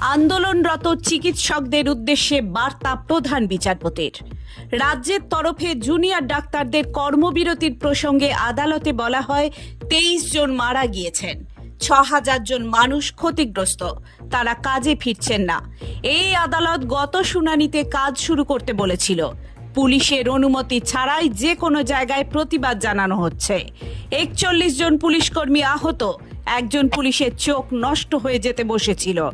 আন্দোলনরত চিকিৎসকদের উদ্দেশ্যে বার্তা প্রধান বিচারপতির। রাজ্যের তরফে জুনিয়র ডাক্তারদের কর্মবিরতির প্রসঙ্গে আদালতে বলা হয়, তেইশ জন মারা গিয়েছেন। ছ হাজার জন মানুষ ক্ষতিগ্রস্ত। তারা কাজে ফিরছেন না। এই আদালত গত শুনানিতে কাজ শুরু করতে বলেছিল। পুলিশের অনুমতি ছাড়াই যে কোনো জায়গায় প্রতিবাদ জানানো হচ্ছে। একচল্লিশ জন পুলিশকর্মী আহত। একজন পুলিশের চোখ নষ্ট হয়ে যেতে বসেছিল।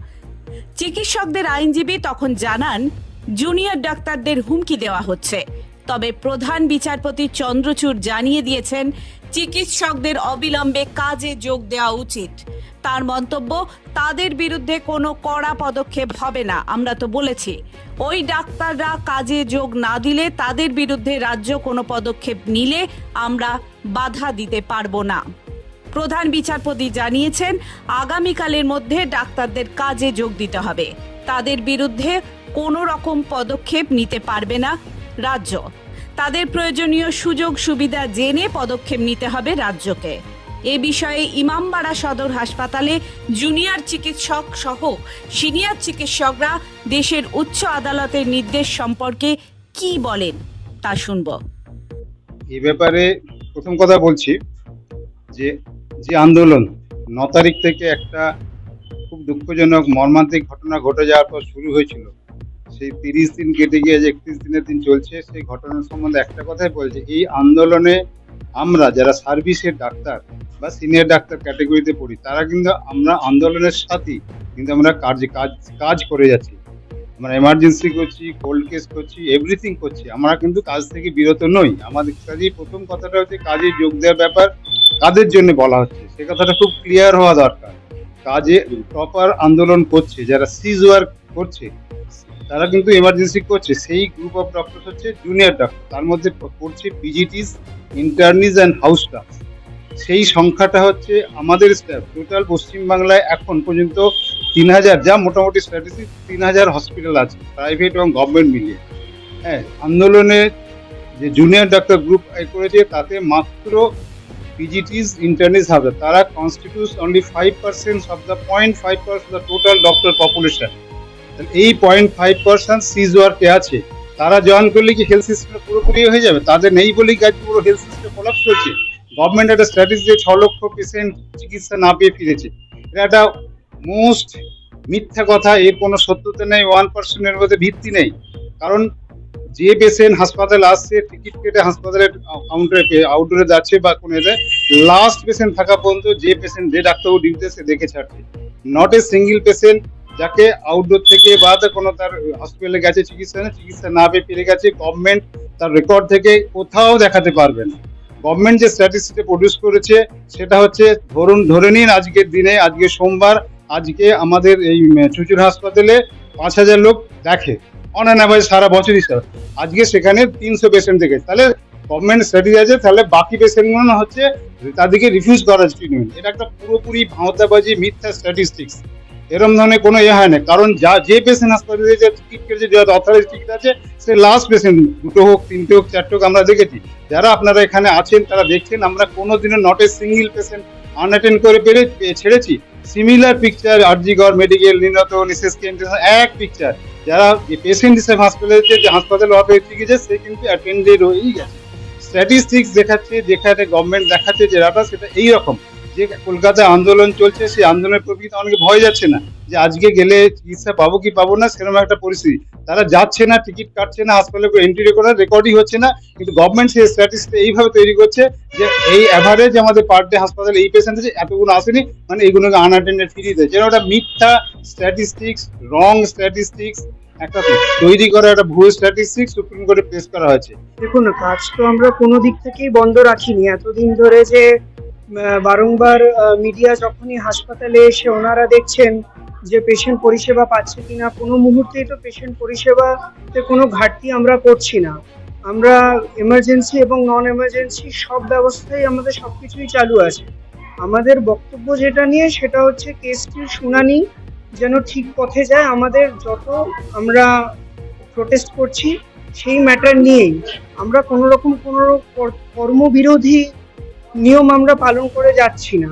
চিকিৎসকদের আইনজীবী তখন জানান, জুনিয়র ডাক্তারদের হুমকি দেওয়া হচ্ছে। তবে প্রধান বিচারপতি চন্দ্রচূড় জানিয়ে দিয়েছেন, চিকিৎসকদের অবিলম্বে কাজে যোগ দেওয়া উচিত। তার মন্তব্য, তাদের বিরুদ্ধে কোনো কড়া পদক্ষেপ হবে না, আমরা তো বলেছি। ওই ডাক্তাররা কাজে যোগ না দিলে তাদের বিরুদ্ধে রাজ্য কোনো পদক্ষেপ নিলে আমরা বাধা দিতে পারব না। প্রধান বিচারপতি জানিয়েছেন, আগামীকালের মধ্যে ডাক্তারদের কাজে যোগ দিতে হবে। তাদের বিরুদ্ধে কোনো রকম পদক্ষেপ নিতে পারবে না রাজ্য। তাদের প্রয়োজনীয় সুযোগ সুবিধা জেনে পদক্ষেপ নিতে হবে রাজ্যকে। এ বিষয়ে ইমামবাড়া সদর হাসপাতালে জুনিয়র চিকিৎসক সহ সিনিয়র চিকিৎসকরা দেশের উচ্চ আদালতের নির্দেশ সম্পর্কে কি বলেন তা শুনব। এই ব্যাপারে প্রথম কথা বলছি যে যে আন্দোলন, ন তারিখ থেকে একটা খুব দুঃখজনক, মর্মান্তিক ঘটনা ঘটে যাওয়ার পর শুরু হয়েছিল। সেই তিরিশ দিন কেটে গিয়ে যে একত্রিশ দিনের দিন চলছে, সেই ঘটনার সম্বন্ধে একটা কথাই বলছে এই আন্দোলনে আমরা যারা সার্ভিসের ডাক্তার বা সিনিয়র ডাক্তার ক্যাটাগরিতে পড়ি, তারা কিন্তু আমরা আন্দোলনের সাথেই কিন্তু আমরা কাজ কাজ কাজ করে যাচ্ছি। আমরা এমার্জেন্সি করছি কোল্ড কেস করছি এভরিথিং করছি। আমরা কিন্তু কাজ থেকে বিরত নই। আমাদের কাজেই প্রথম কথাটা হচ্ছে কাজে যোগ দেওয়ার ব্যাপার, কাদের জন্য বলা হচ্ছে? সে কথাটা খুব ক্লিয়ার হওয়া দরকার। কাজে প্রপার আন্দোলন করছে, যারা সিজ ওয়ার্ক করছে, তারা কিন্তু এমার্জেন্সি করছে। সেই গ্রুপ অফ ডক্টর হচ্ছে জুনিয়র ডক্টর তার মধ্যে পড়ছে PGTs interns and house staff সেই সংখ্যাটা হচ্ছে আমাদের স্টাফ টোটাল পশ্চিমবাংলায় এখন পর্যন্ত তিন হাজার যা মোটামুটি স্ট্যাটিস্টিক তিন হাজার হসপিটাল আছে প্রাইভেট এবং গভর্নমেন্ট মিলিয়ে। হ্যাঁ আন্দোলনে যে জুনিয়র ডাক্তার গ্রুপ করেছে, তাতে মাত্র পিজিটিস ইন্টারনিস হবে তারা constitutes only five percent of the point five percent the total doctor population এই পয়েন্ট ফাইভ পার্সেন্ট সিজ ওয়ার্কে আছে? তারা জয়েন করলে কি হেলথ সিস্টেম পুরোপুরি হয়ে যাবে? তাদের নেই বলেই কাজ পুরো হেলথ সিস্টেম কোলাপস করছে। গভর্নমেন্ট একটা স্ট্র্যাটেজি ছ লক্ষ পেশেন্ট চিকিৎসা না পেয়ে ফিরেছে। এটা একটা মোস্ট মিথ্যা কথা, এর কোনো সত্যতা নেই, ওয়ান পার্সেন্টের মধ্যে ভিত্তি নেই। কারণ যে পেশেন্ট হাসপাতালে আসছে, টিকিট কেটে হাসপাতালের কাউন্টারে আউটডোরে যাচ্ছে বা কোনো এতে লাস্ট পেশেন্ট থাকা পর্যন্ত যে পেশেন্ট, যে ডাক্তারবাবু ডিউটিতে সে দেখে ছাড়ছে। নট এ সিঙ্গেল পেশেন্ট যাকে আউটডোর থেকে বা কোনো তার হসপিটালে গেছে চিকিৎসা না চিকিৎসা না পেয়ে ফিরে গেছে গভর্নমেন্ট তার রেকর্ড থেকে কোথাও দেখাতে পারবে না। গভর্নমেন্ট যে স্ট্যাটিস্টিক্সটা প্রডিউস করেছে, সেটা হচ্ছে, ধরুন, ধরে নিন আজকের দিনে, আজকে সোমবার আজকে আমাদের এই চুচুর হাসপাতালে পাঁচ হাজার লোক দেখে। অন সারা বছরই স্যার আজকে সেখানে তিনশো পেশেন্ট দেখে। তাহলে গভর্নমেন্ট স্ট্র্যাটেজি আছে, তাহলে বাকি পেশেন্টগুলো হচ্ছে তাদেরকে রিফিউজ করা ট্রিটমেন্ট এটা একটা পুরোপুরি ভাঁওতাবাজি, মিথ্যা স্ট্যাটিস্টিক্স এরম ধরনের কোনো ইয়ে হয় না। কারণ যা, যে পেশেন্ট হাসপাতালে যে টিকিট কেটেছে যার অথরাইজ টিকিট আছে, সে লাস্ট পেশেন্ট দুটো হোক, তিনটে হোক, চারটে হোক, আমরা দেখেছি। যারা আপনারা এখানে আছেন, তারা দেখছেন, আমরা কোনো কোনোদিনও not a single patient unattend করে পেরে ছেড়েছি। সিমিলার পিকচার আরজিগড় মেডিকেল নিনত নিসেস এক পিকচার যারা পেশেন্ট হিসেবে হাসপাতালে যে হাসপাতালে অপেক্ষা গেছে সে কিন্তু অ্যাটেন্ডেড রয়েই গেছে। স্ট্যাটিস্টিক্স দেখাচ্ছে যেখানে গভর্নমেন্ট দেখাচ্ছে যে ডাটা সেটা এইরকম। যে কলকাতায় আন্দোলন চলছে, সেই আন্দোলনের প্রকৃতি অনেকে ভয় যাচ্ছে না যে আজকে গেলে চিকিৎসা পাবো কি পাবো না, সেরকম একটা পরিস্থিতি। তারা যাচ্ছে না, টিকিট কাটছে না, হাসপাতালে এন্ট্রি করার রেকর্ডই হচ্ছে না, কিন্তু গভর্নমেন্ট সেই স্ট্যাটিস্টিক্স এইভাবে তৈরি করছে যে এই অ্যাভারেজ আমাদের পার ডে হাসপাতালে এই পেশেন্ট আছে, এতগুলো আসেনি মানে এইগুলোকে আনঅ্যাটেন্ডেড ফিরিয়ে দেয় যেন ওটা মিথ্যা স্ট্যাটিস্টিক্স রং স্ট্যাটিস্টিক্স একটা তৈরি করা একটা ভুয়ো স্ট্যাটিস্টিক্স সুপ্রিম কোর্টে পেশ করা হয়েছে। দেখুন, কাজ তো আমরা কোনো দিক থেকেই বন্ধ রাখিনি। এতদিন ধরে যে বারংবার মিডিয়া যখনই হাসপাতালে এসে ওনারা দেখছেন যে পেশেন্ট পরিষেবা পাচ্ছে কিনা, কোনো মুহূর্তেই তো পেশেন্ট পরিষেবাতে কোনো ঘাটতি আমরা করছি না। আমরা এমার্জেন্সি এবং নন এমার্জেন্সি সব ব্যবস্থাই আমাদের সব কিছুই চালু আছে। আমাদের বক্তব্য যেটা নিয়ে সেটা হচ্ছে কেসটির শুনানি যেন ঠিক পথে যায়। আমাদের যত আমরা প্রোটেস্ট করছি, সেই ম্যাটার নিয়েই আমরা কোনো রকম কোনো কর- কর্মবিরোধী নিয়ম আমরা পালন করে যাচ্ছি না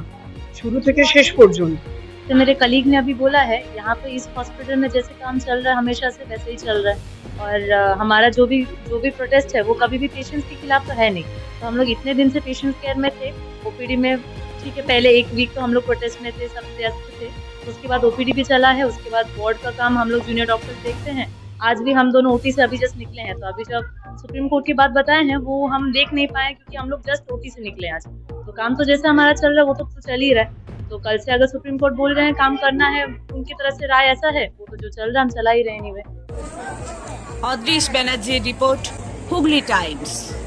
শুরু থেকে শেষ পর্যন্ত जैसे मेरे कलीग ने अभी बोला है यहाँ पे इस हॉस्पिटल में जैसे काम चल रहा है हमेशा से वैसे ही चल रहा है और अ, हमारा जो भी जो भी प्रोटेस्ट है वो कभी भी पेशेंट्स के खिलाफ तो है नहीं तो हम लोग इतने दिन से पेशेंट केयर में थे ओपीडी में ठीक है पहले एक वीक तो हम लोग प्रोटेस्ट में थे सब व्यस्त थे उसके बाद ओपीडी भी चला है उसके बाद वार्ड का काम हम लोग जूनियर डॉक्टर देखते हैं आज भी हम दोनों ओटी से अभी जस्ट निकले हैं तो अभी जब सुप्रीम कोर्ट की बात बताए हैं, वो हम देख नहीं पाए क्योंकि हम लोग जस्ट ओटी से निकले आज। तो काम तो जैसा हमारा चल रहा है, वो तो चल ही रहा है। तो कल से अगर सुप्रीम कोर्ट बोल रहे हैं काम करना है, उनकी तरफ़ से राय ऐसा है, वो तो जो चल रहा है, हम चला ही रहे नहीं रिपोर्ट, हुगली टाइम्स।